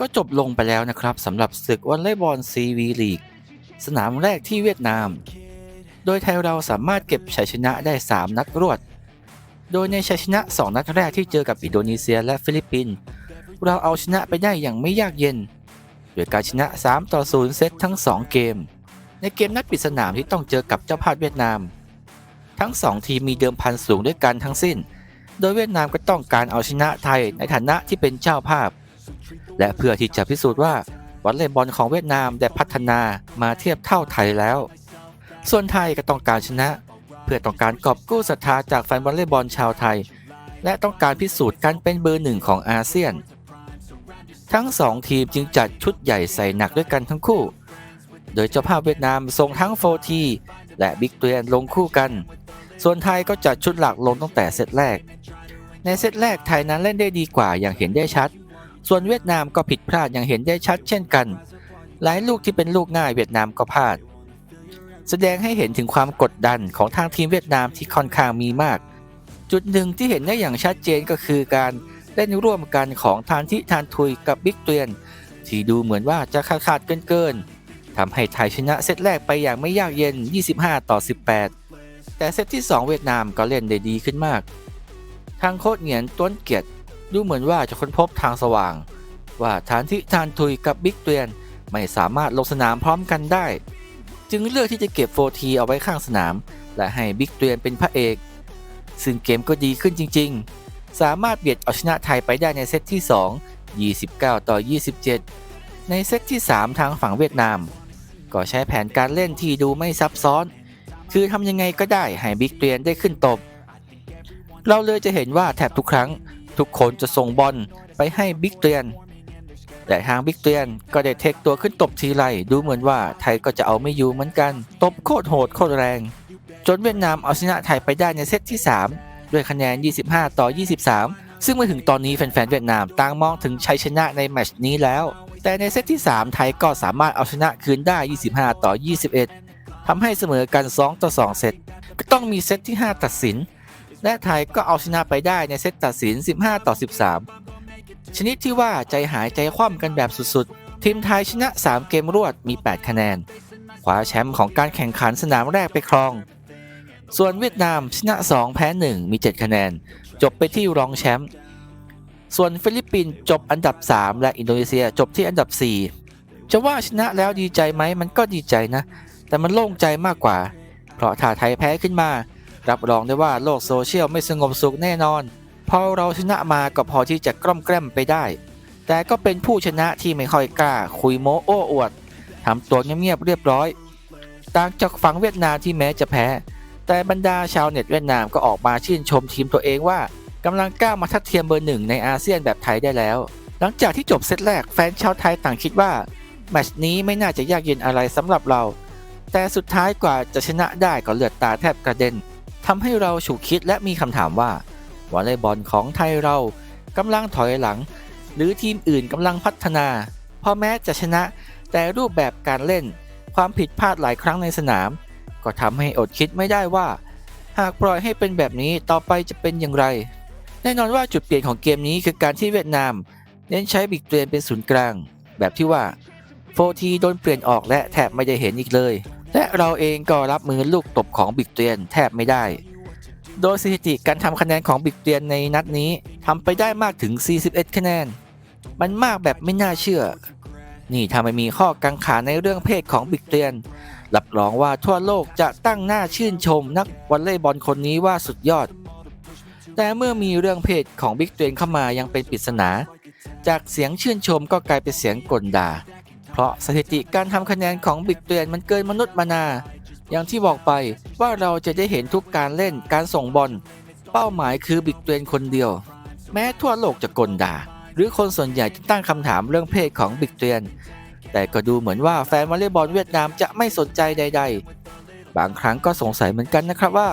ก็จบลงไปแล้วนะครับสำหรับศึกวอลเลย์บอลซีวีลีกสนามแรกที่เวียดนาม โดยไทยเราสามารถเก็บชัยชนะได้ 3 นัดรวด โดยในชัยชนะ 2 นัดแรกที่เจอกับอินโดนีเซียและฟิลิปปินส์เราเอาชนะไปได้อย่างไม่ยากเย็น โดยการชนะ 3 ต่อ 0 เซตทั้ง 2 เกม ในเกมนัดปิดสนามที่ต้องเจอกับเจ้าภาพเวียดนาม ทั้ง 2 ทีมมีเดิมพันสูงด้วยกันทั้งสิ้น โดยเวียดนามก็ต้องการเอาชนะไทยในฐานะที่เป็นเจ้าภาพ และเพื่อที่จะพิสูจน์ว่าวอลเลย์บอลของเวียดนามได้พัฒนามาเทียบเท่าไทยแล้ว ส่วนไทยก็ต้องการชนะ เพื่อต้องการกอบกู้ศรัทธาจากแฟนวอลเลย์บอลชาวไทย และต้องการพิสูจน์การเป็นเบอร์หนึ่งของอาเซียน ทั้งสองทีมจึงจัดชุดใหญ่ใส่หนักด้วยกันทั้งคู่ โดยเจ้าภาพเวียดนามส่งทั้งโฟทีและบิ๊กเตียนลงคู่กัน ส่วนไทยก็จัดชุดหลักลงตั้งแต่เซตแรก ในเซตแรกไทยนั้นเล่นได้ดีกว่าอย่างเห็นได้ชัด ส่วนเวียดนามก็ผิดพลาดอย่างเห็นได้ชัดเช่นกัน หลายลูกที่เป็นลูกง่ายเวียดนามก็พลาด แสดงให้เห็นถึงความกดดันของทางทีมเวียดนามที่ค่อนข้างมีมาก จุดหนึ่งที่เห็นได้อย่างชัดเจนก็คือการเล่นร่วมกันของทานทิทานทุยกับบิ๊กเตียน ที่ดูเหมือนว่าจะขาดขาดเกินเกินๆทำให้ไทยชนะเซตแรกไปอย่างไม่ยากเย็น 25 ต่อ 18 แต่เซตที่ 2 เวียดนามก็เล่นได้ดีขึ้นมาก ทางโค้ชเหงียนต้นเกียรติ ดูเหมือนว่าจะค้นพบทางสว่าง ว่าทานทิทานทุยกับบิ๊กเตียนไม่สามารถลงสนามพร้อมกันได้ จึงเลือกที่จะเก็บโฟทีเอาไว้ข้างสนาม และให้บิ๊กเตียนเป็นพระเอก ซึ่งเกมก็ดีขึ้นจริง ๆ สามารถเบียดเอาชนะไทยไปได้ในเซตที่ 2 29 ต่อ 27 ในเซตที่ 3 ทางฝั่งเวียดนาม ก็ใช้แผนการเล่นที่ดูไม่ซับซ้อน คือทำยังไงก็ได้ให้บิ๊กเตียนได้ขึ้นตบ เราเลยจะเห็นว่าแทบทุกครั้ง ทุกคนจะส่งบอลไปให้บิ๊กเตียน แต่ทางบิ๊กเตียนก็ได้เทคตัวขึ้นตบทีไรดูเหมือนว่าไทยก็จะเอาไม่อยู่เหมือนกัน ตบโคตรโหดโคตรแรง จนเวียดนามเอาชนะไทยไปได้ในเซตที่ 3 ด้วยคะแนน 25 ต่อ 23 ซึ่งมาถึงตอนนี้แฟนๆเวียดนามต่างมองถึงชัยชนะในแมตช์นี้แล้ว แต่ในเซตที่ 3 ไทยก็สามารถเอาชนะคืนได้ 25 ต่อ 21ทำให้เสมอกัน 2 ต่อ 2 เซตก็ต้องมีเซตที่ 5 ตัดสิน และไทยก็เอาชนะไปได้ในเซตตัดสิน 15 ต่อ 13 ชนิดที่ว่าใจหายใจคว่ำกันแบบสุดๆ ทีมไทยชนะ 3 เกมรวดมี 8 คะแนนคว้าแชมป์ของการแข่งขันสนามแรกไปครอง ส่วนเวียดนามชนะ 2 แพ้ 1 มี 7 คะแนน จบไปที่รองแชมป์ส่วนฟิลิปปินส์จบอันดับ 3 และอินโดนีเซียจบที่อันดับ 4 จะว่าชนะแล้วดีใจไหมมันก็ดีใจนะ แต่มันโล่งใจมากกว่า เพราะถ้าไทยแพ้ขึ้นมา รับรองได้ว่าโลกโซเชียลไม่สงบสุขแน่นอน พอเราชนะมาก็พอที่จะกล้อมแกล้มไปได้ แต่ก็เป็นผู้ชนะที่ไม่ค่อยกล้า คุยโม้โอ้อวดทำตัวเงียบๆเรียบร้อย ต่างจากฝั่งเวียดนามที่แม้จะแพ้ แต่บรรดาชาวเน็ตเวียดนามก็ออกมาชื่นชมทีมตัวเองว่ากำลังก้าวมาทัดเทียมเบอร์หนึ่งในอาเซียนแบบไทยได้แล้ว หลังจากที่จบเซตแรกแฟนชาวไทยต่างคิดว่าแมตช์นี้ไม่น่าจะยากเย็นอะไรสำหรับเรา แต่สุดท้ายกว่าจะชนะได้ก็เลือดตาแทบกระเด็น ทำให้เราฉุกคิดและมีคำถามว่าวอลเลย์บอลของไทยเรากำลังถอยหลัง หรือทีมอื่นกำลังพัฒนาเพราะแม้จะชนะ แต่รูปแบบการเล่นความผิดพลาดหลายครั้งในสนาม ก็ทำให้อดคิดไม่ได้ว่า หากปล่อยให้เป็นแบบนี้ต่อไปจะเป็นอย่างไร แน่นอนว่าจุดเปลี่ยนของเกมนี้คือการที่เวียดนาม เน้นใช้บิ๊กเตรนเป็นศูนย์กลาง แบบที่ว่าโฟทีโดนเปลี่ยนออกและแทบไม่ได้เห็นอีกเลย และเราเองก็รับมือลูกตบของบิ๊กเตรนแทบไม่ได้ โดยสถิติการทำคะแนนของบิ๊กเตียนในนัดนี้ทำไปได้มากถึง 41 คะแนน มันมากแบบไม่น่าเชื่อ นี่ถ้าไม่มีข้อกังขาในเรื่องเพศของบิ๊กเตียน รับรองว่าทั่วโลกจะตั้งหน้าชื่นชมนักวอลเลย์บอลคนนี้ว่าสุดยอด แต่เมื่อมีเรื่องเพศของบิ๊กเตียนเข้ามายังเป็นปริศนา จากเสียงชื่นชมก็กลายเป็นเสียงกลด่า เพราะสถิติการทำคะแนนของบิ๊กเตียนมันเกินมนุษย์มานา อย่างที่บอกไปว่าเราจะได้เห็นทุกการเล่นการส่งบอล เป้าหมายคือบิ๊กเตียนคนเดียว แม้ทั่วโลกจะกลด่า หรือคนส่วนใหญ่จะตั้งคำถามเรื่องเพศของบิ๊กเตียนแต่ก็ดูเหมือนว่าแฟนวอลเลย์บอลเวียดนามจะไม่สนใจใด ๆ บางครั้งก็สงสัยเหมือนกันนะครับว่า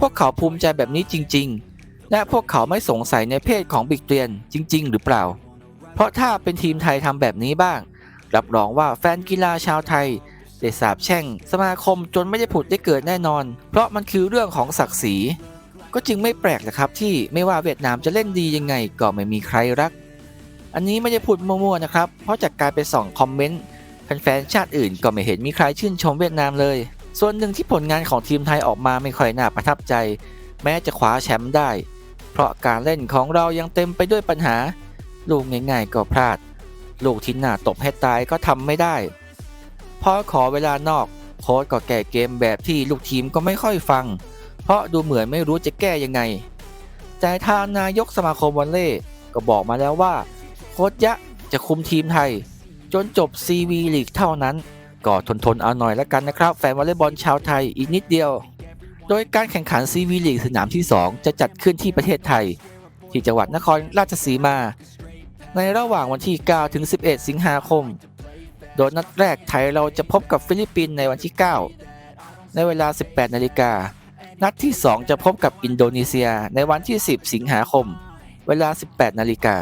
พวกเขาภูมิใจแบบนี้จริง ๆ และพวกเขาไม่สงสัยในเพศของบิ๊กเตียนจริง ๆ หรือเปล่า เพราะถ้าเป็นทีมไทยทำแบบนี้บ้าง รับรองว่าแฟนกีฬาชาวไทยได้สาบแช่งสมาคมจนไม่ได้ผุดได้เกิดแน่นอน เพราะมันคือเรื่องของศักดิ์ศรี ก็จึงไม่แปลกนะครับที่ไม่ว่าเวียดนามจะเล่นดียังไงก็ไม่มีใครรัก อันนี้ไม่ได้พูดมั่วๆนะครับ เพราะจากการไปส่องคอมเมนต์แฟนๆชาติอื่นก็ไม่เห็นมีใครชื่นชมเวียดนามเลย ส่วนหนึ่งที่ผลงานของทีมไทยออกมาไม่ค่อยน่าประทับใจ แม้จะคว้าแชมป์ได้ เพราะการเล่นของเรายังเต็มไปด้วยปัญหาลูกง่ายๆก็พลาด ลูกที่หน้าตบให้ตายก็ทำไม่ได้ พอขอเวลานอกโค้ชก็แก้เกมแบบที่ลูกทีมก็ไม่ค่อยฟัง เพราะดูเหมือนไม่รู้จะแก้ยังไง แต่ทางนายกสมาคมวอลเล่ก็บอกมาแล้วว่า โค้ชยะจะคุมทีมไทย จนจบ CV ลีกเท่านั้น ก็ทนทนเอาหน่อยแล้วกันนะครับ แฟนวอลเลย์บอลชาวไทยอีกนิดเดียว โดยการแข่งขัน CV ลีกสนามที่ 2 จะจัดขึ้นที่ประเทศไทย ที่จังหวัดนครราชสีมา ในระหว่างวันที่ 9 ถึง 11 สิงหาคม โดยนัดแรกไทยเราจะพบกับฟิลิปปินส์ในวันที่ 9 ในเวลา 18 นาฬิกา นัดที่ 2 จะพบกับอินโดนีเซียในวันที่ 10 สิงหาคม เวลา 18 นาฬิกา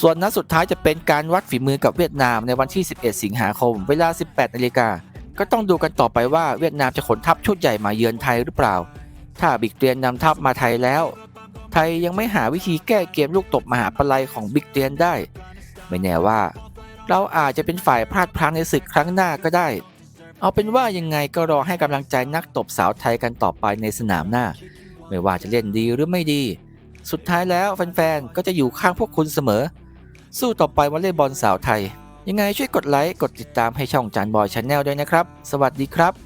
ส่วนนัดสุดท้ายจะเป็นการวัดฝีมือกับเวียดนามในวันที่ 11 สิงหาคม เวลา 18 นาฬิกา ก็ต้องดูกันต่อไปว่าเวียดนามจะขนทัพชุดใหญ่มาเยือนไทยหรือเปล่า ถ้าบิ๊กเตียนนำทัพมาไทยแล้ว ไทยยังไม่หาวิธีแก้เกมลูกตบมหาปลัยของบิ๊กเตียนได้ ไม่แน่ว่า เราอาจจะเป็นฝ่ายพลาดพลั้งในศึกครั้งหน้าก็ได้ เอาเป็นว่ายังไงก็รอให้กำลังใจนักตบสาวไทยกันต่อไปในสนามหน้า ไม่ว่าจะเล่นดีหรือไม่ดี สุดท้ายแล้วแฟนๆก็จะอยู่ข้างพวกคุณเสมอ สู้ต่อไปวอลเลย์บอลสาวไทย ยังไงช่วยกดไลค์กดติดตามให้ช่องจานบอยชาแนลด้วยนะครับ สวัสดีครับ